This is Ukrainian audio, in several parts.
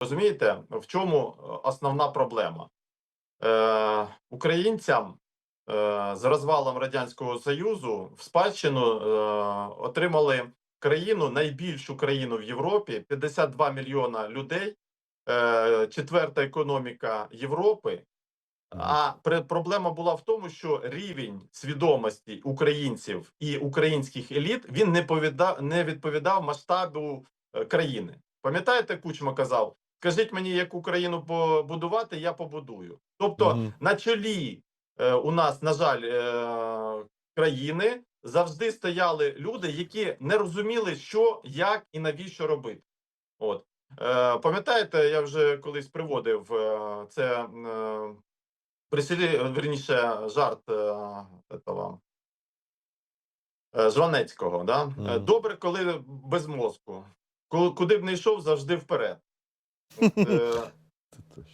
Розумієте, в чому е, основна проблема? Е, українцям е, з розвалом Радянського Союзу в спадщину е, отримали країну, найбільшу країну в Європі, 52 мільйона людей, е, четверта економіка Європи. А при- проблема була в тому, що рівень свідомості українців і українських еліт він не повідав, не відповідав масштабу е, країни. Пам'ятаєте, Кучма казав: скажіть мені, яку країну побудувати, я побудую. Тобто Мгм. на чолі е, у нас, на жаль, е, країни завжди стояли люди, які не розуміли, що, як і навіщо робити. От е, пам'ятаєте, я вже колись приводив е, це. Е, Присілі, верніше, жарт е, этого, е, Жванецького. Да? Е, Добре, коли без мозку. Ку- Куди б не йшов, завжди вперед. От, е, Це точно.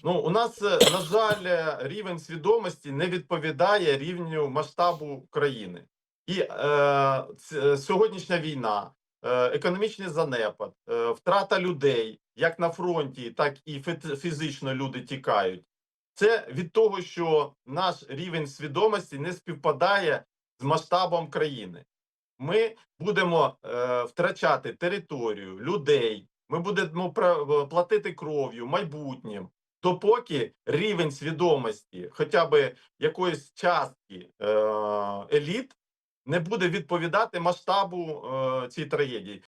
Ну, у нас, е, на жаль, е, рівень свідомості не відповідає рівню масштабу країни. І е, сьогоднішня війна, е, економічний занепад, е, втрата людей, як на фронті, так і фізично люди тікають. Це від того, що наш рівень свідомості не співпадає з масштабом країни. Ми будемо е, втрачати територію, людей. Ми будемо пра- платити кров'ю, майбутнім, допоки рівень свідомості, хоча б якоїсь частки е, еліт, не буде відповідати масштабу е, цієї трагедії.